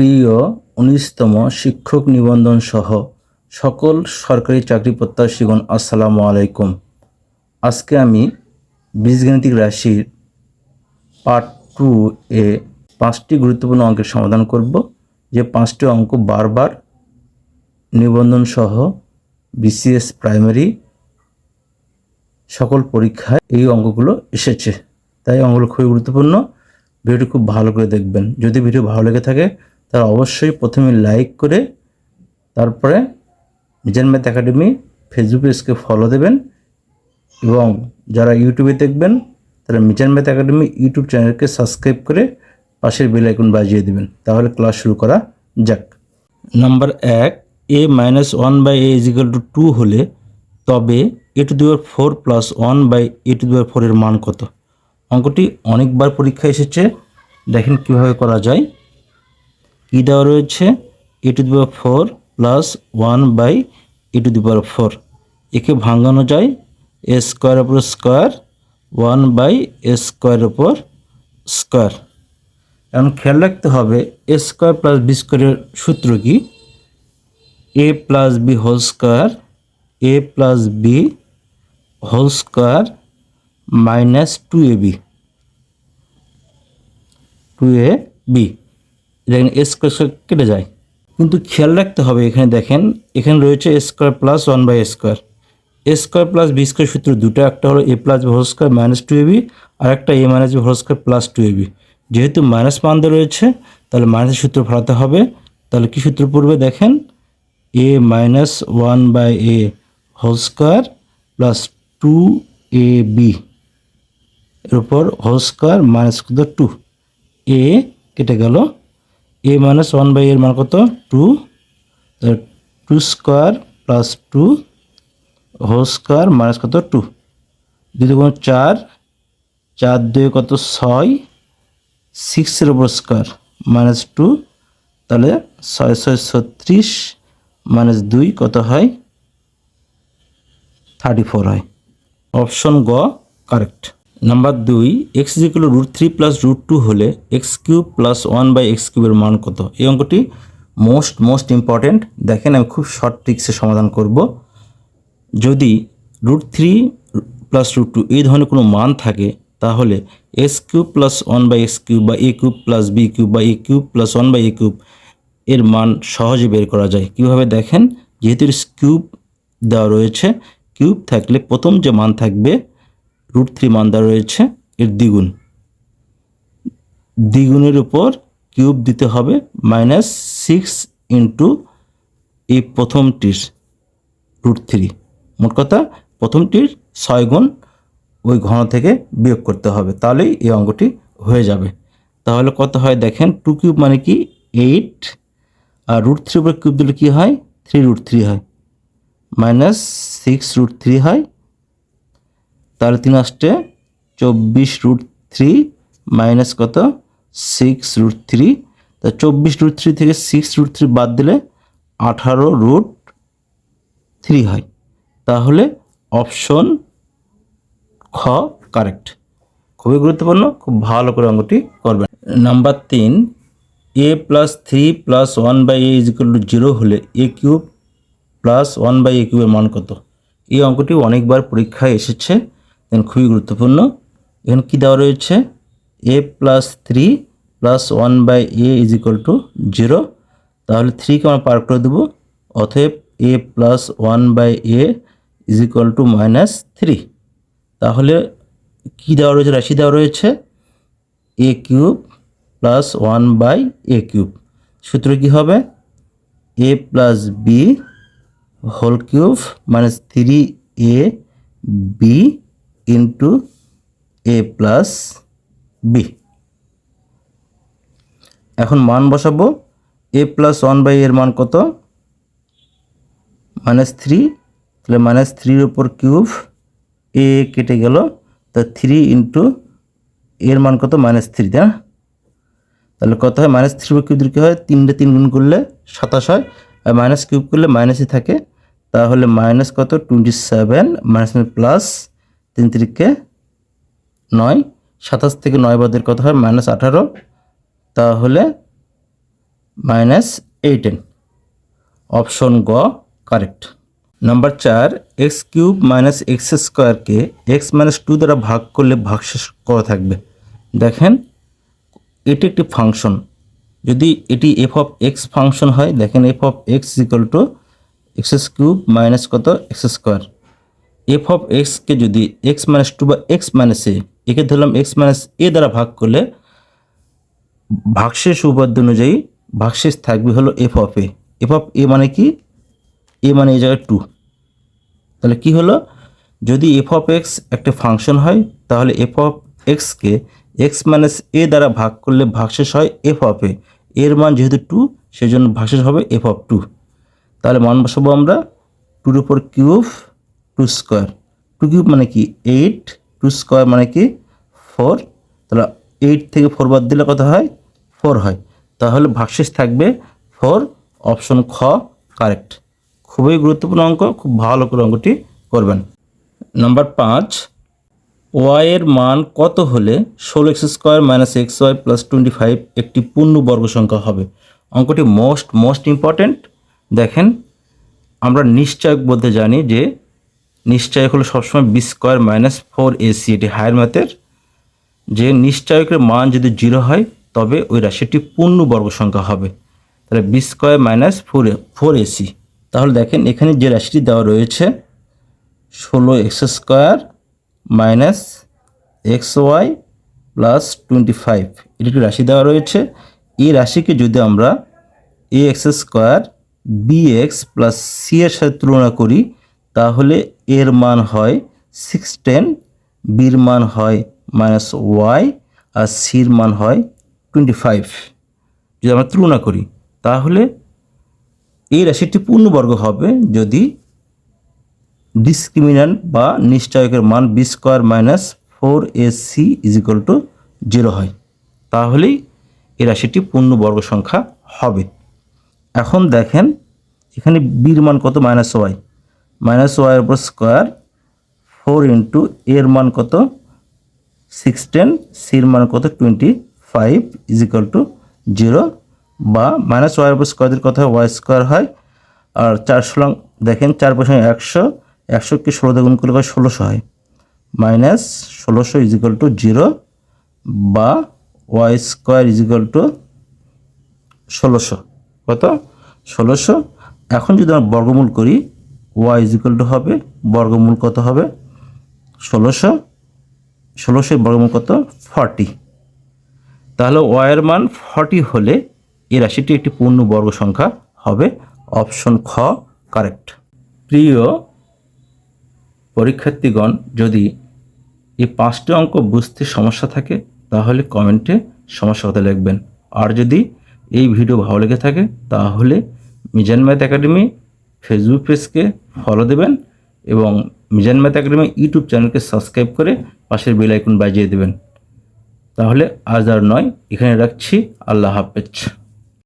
প্রিয় উনিশতম শিক্ষক নিবন্ধন সহ সকল সরকারি চাকরি প্রত্যাশীগণ, আসসালামু আলাইকুম। আজকে আমি বীজগণিতিক রাশির পার্ট টু এ পাঁচটি গুরুত্বপূর্ণ অঙ্কের সমাধান করব। যে পাঁচটি অঙ্ক বারবার নিবন্ধন সহ বিসিএস প্রাইমারি সকল পরীক্ষায় এই অঙ্কগুলো এসেছে। তাই অঙ্কগুলো খুবই গুরুত্বপূর্ণ। ভিডিওটি খুব ভালো করে দেখবেন। যদি ভিডিও ভালো লেগে থাকে তাহলে অবশ্যই প্রথমে লাইক করে তারপরে মিজান ম্যাথ একাডেমি ফেসবুক পেজকে ফলো দেবেন এবং যারা ইউটিউবে দেখবেন, তারা মিজান ম্যাথ একাডেমি ইউটিউব চ্যানেলকে সাবস্ক্রাইব করে পাশের বেল আইকন বাজিয়ে দেবেন। তাহলে ক্লাস শুরু করা যাক। নাম্বার এক A minus one by A equal to two হলে তবে A to the power four plus one by A to the power ফোরের মান কত? অঙ্কটি অনেকবার পরীক্ষায় এসেছে, দেখেন কীভাবে করা যায়। কী দেওয়া রয়েছে A to the power four plus one by A to the power four. একে ভাঙানো যায় এ স্কোয়ার উপর square, one by A square উপর স্কোয়ার। এখন খেয়াল রাখতে হবে এ স্কোয়ার প্লাস বি স্কোয়ারের সূত্র কি? A plus B whole square, A plus B whole square minus two A B. Two A B. দেখেন এ স্কোয়ার স্কোয়ার কেটে যায়। কিন্তু খেয়াল রাখতে হবে, এখানে দেখেন, এখানে রয়েছে square plus one by square A square plus B square সূত্র দুটো, একটা হলো A plus whole square minus two A B আর একটা A minus B whole square plus two A B যেহেতু মাইনাস মান রয়েছে, তাহলে মাইনাস সূত্র ফেলাতে হবে। তাহলে কি সূত্র পড়বে দেখেন? A minus one by A whole square plus two A B এর উপর whole square minus two A কেটে গেল এ মাইনাস ওয়ান বাই এর মান কত? Two two square plus two whole square minus কত? টু দুই দুগুণ চার চার দুই কত? ছয়। সিক্সের উপর স্কোয়ার মাইনাস টু তাহলে ছয় ছয়, ছত্রিশ মাইনাস দুই কত হয়? থার্টি ফোর হয়। অপশন গ কারেক্ট নাম্বার দুই x equal root three plus root two হলে x cube plus one by x কিউবের মান কত? এই অঙ্কটি মোস্ট মোস্ট ইম্পর্ট্যান্ট দেখেন আমি খুব শর্ট ট্রিক্সে সমাধান করব। যদি root three plus root two এই ধরনের কোনো মান থাকে, তাহলে s cube plus one by x cube বা a cube plus b cube বা a cube plus one by a cube এর মান সহজে বের করা যায়। কীভাবে দেখেন? যেহেতু কিউব দেওয়া রয়েছে কিউব থাকলে প্রথম যে মান থাকবে রুট থ্রি মান দেওয়া রয়েছে, এর দ্বিগুণ। দ্বিগুণের উপর কিউব দিতে হবে মাইনাস সিক্স ইন্টু এই প্রথমটির রুট থ্রি। মোট কথা, প্রথমটির ছয় গুণ ওই ঘন থেকে বিয়োগ করতে হবে, তাহলেই এই অঙ্কটি হয়ে যাবে। তাহলে কত হয় দেখেন, টু কিউব মানে কি? এইট। আর রুট থ্রি উপরে কিউব দিলে কী হয়? থ্রি রুট থ্রি হয়। মাইনাস সিক্স রুট থ্রি হয় তাহলে তিন আসতে চব্বিশ রুট থ্রি মাইনাস কত? সিক্স রুট থ্রি তা চব্বিশ রুট থ্রি থেকে সিক্স রুট থ্রি বাদ দিলে আঠারো রুট থ্রি হয়। তাহলে অপশন খ কারেক্ট খুবই গুরুত্বপূর্ণ, খুব ভালো করে অঙ্কটি করবেন। নাম্বার তিন a plus three plus one by a is equal to zero হলে a cube plus one by a কিউবের মান কত? এই অঙ্কটি অনেকবার পরীক্ষায় এসেছে। দেন খুবই গুরুত্বপূর্ণ। এখানে কী দেওয়া রয়েছে? A plus three plus one by a is equal to zero তাহলে থ্রিকে আমরা পার করে দেবো। অতএব a plus one by a is equal to minus three তাহলে কী দেওয়া রয়েছে? রাশি দেওয়া রয়েছে a cube plus one by a cube সূত্র কী হবে? A plus b whole cube minus three a b into a plus b এখন মান বসাবো। এ প্লাস ওয়ান বাই এর মান কত? মাইনাস থ্রি তাহলে মাইনাস থ্রির ওপর কিউব এ কেটে গেল। তা থ্রি ইন্টু এর মান কত? মাইনাস থ্রি তাই তাহলে কত হয়? মাইনাস থ্রি কিউব দিলে কী হয়? তিনটে তিন গুণ করলে সাতাশ হয়। আর মাইনাস কিউব করলে মাইনাসই থাকে। তাহলে মাইনাস কত? টোয়েন্টি সেভেন মাইনাস প্লাস তিন তিরিকে নয়, সাতাশ থেকে নয় বাদের কত হয়? মাইনাস আঠারো। তাহলে মাইনাস এইটেন। অপশন গ, কারেক্ট। নাম্বার চার, এক্স কিউব মাইনাস এক্স স্কোয়ারকে এক্স মাইনাস টু দ্বারা ভাগ করলে ভাগশেষ করা থাকবে? দেখেন, এটি একটি ফাংশন। যদি এটি এফ অফ এক্স ফাংশন হয়, দেখেন f of x equal to x cube minus কত? এক্স স্কোয়ার এফ অফ এক্সকে যদি এক্স মাইনাস টু বা এক্স মাইনাস এ একে ধরলাম এক্স মাইনাস এ দ্বারা ভাগ করলে ভাগশেষ উপাদ্য অনুযায়ী ভাগশেষ থাকবে হলো f of a f of a মানে কি? এ মানে এই জায়গায় টু তাহলে কি হলো? যদি এফ অফ এক্স একটা ফাংশন হয়, তাহলে এফ অফ এক্সকে এক্স মাইনাস এ দ্বারা ভাগ করলে ভাগশেষ হয় এফ অফ এ এর মান যেহেতু টু সেই জন্য ভাগশেষ হবে এফ অফ টু তাহলে মান বসাবো আমরা টুর উপর cube two square. Two cube মানে কি? এইট, টু স্কোয়ার মানে কি? ফোর। তাহলে এইট থেকে ফোর বাদ দিলে কত হয়? ফোর হয়। তাহলে ভাগশেষ থাকবে ফোর, অপশন খ, কারেক্ট। খুবই গুরুত্বপূর্ণ অঙ্ক, খুব ভালো করে অঙ্কটি করবেন। নাম্বার পাঁচ ওয়াইয়ের মান কত হলে ষোলো x square minus x y plus twenty five একটি পূর্ণ বর্গ সংখ্যা হবে? অঙ্কটি মোস্ট মোস্ট ইম্পর্ট্যান্ট দেখেন, আমরা নিশ্চয়ক বলতে জানি যে নিশ্চয়ক হলো সবসময় b square minus four a c এটি হায়ার ম্যাথের যে নিশ্চয়কের মান যদি জিরো হয়, তবে ওই রাশিটি পূর্ণ বর্গ সংখ্যা হবে। তাহলে b square minus four four a c তাহলে দেখেন এখানে যে রাশিটি দেওয়া রয়েছে, ষোলো x square minus x y plus twenty five এটি একটি রাশি দেওয়া রয়েছে। এই রাশিকে যদি আমরা a x square b x plus c এর সাথে তুলনা করি তাহলে এর মান হয় সিক্স টেন বির মান হয় মাইনাস ওয়াই আর সির মান হয় টোয়েন্টি ফাইভ যদি আমরা তুলনা করি, তাহলে এই রাশিটি পূর্ণবর্গ হবে যদি ডিসক্রিমিনান্ট বা নিশ্চয়কের মান b square minus four a c is equal to zero হয়, তাহলেই এই রাশিটি পূর্ণবর্গ সংখ্যা হবে। এখন দেখেন, এখানে বির মান কত? মাইনাস ওয়াই মাইনাস ওয়াইয়ের উপর স্কোয়ার ফোর ইন্টু এর মান কত? সিক্স টেন সির মান কত? Twenty five is equal to zero বা মাইনাস ওয়াইয়ের উপর স্কোয়ারের কথা ওয়াই স্কোয়ার হয়, আর চার ষোলং দেখেন চার পার্সেন্ট একশো একশোকে ষোলো দিয়ে গুণ করলে হয় ষোলোশো হয়। মাইনাস ষোলোশো ইজিক্যাল টু জিরো বা y square is equal to ষোলোশো। কত? ষোলোশো। এখন যদি আমরা বর্গমূল করি ওয়াই ইজিক্যাল টু হবে, বর্গমূল কত হবে? ষোলোশো ষোলোশো বর্গমূল কত? ফর্টি। তাহলে ওয়াইয়ের মান ফর্টি হলে এই রাশিটি একটি পূর্ণ বর্গ সংখ্যা হবে, অপশন খ কারেক্ট প্রিয় পরীক্ষার্থীগণ, যদি এই পাঁচটি অঙ্ক বুঝতে সমস্যা থাকে, তাহলে কমেন্টে সমস্যা কথা লিখবেন। আর যদি এই ভিডিও ভালো লেগে থাকে, তাহলে মিজান ম্যাথ একাডেমি ফেসবুক পেজকে ফলো দেবেন এবং মিজান ম্যাথ একাডেমি ইউটিউব চ্যানেলকে সাবস্ক্রাইব করে পাশের বেল আইকন বাজিয়ে দেবেন। তাহলে আজ আর নয়, এখানে রাখছি। আল্লাহ হাফেজ।